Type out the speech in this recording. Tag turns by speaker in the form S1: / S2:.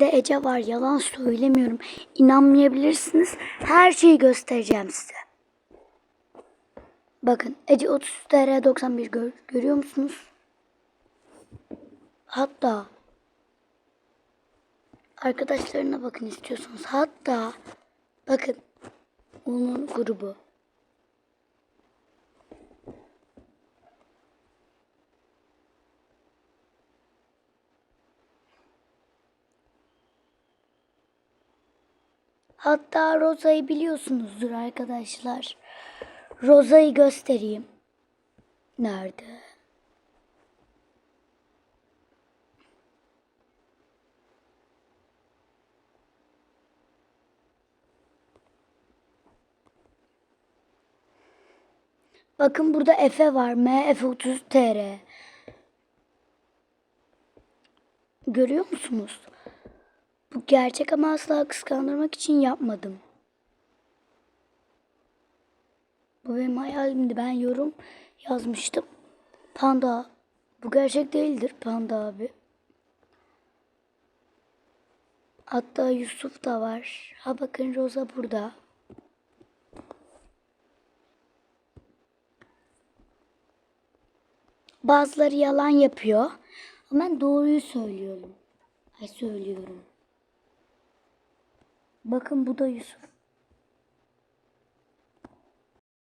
S1: de Ece var yalan söylemiyorum. İnanmayabilirsiniz. Her şeyi göstereceğim size. Bakın Ece 30 TR 91 gör- görüyor musunuz? Hatta arkadaşlarına bakın istiyorsanız. Hatta bakın onun grubu. Hatta Roza'yı biliyorsunuzdur arkadaşlar. Roza'yı göstereyim. Nerede? Bakın burada Efe var. MF30 TR. Görüyor musunuz? Gerçek ama asla kıskandırmak için yapmadım. Bu benim hayalimdi. Ben yorum yazmıştım. Panda. Bu gerçek değildir Panda abi. Hatta Yusuf da var. Ha bakın Roza burada. Bazıları yalan yapıyor. Ama ben doğruyu söylüyorum. Ay söylüyorum. Bakın bu da Yusuf.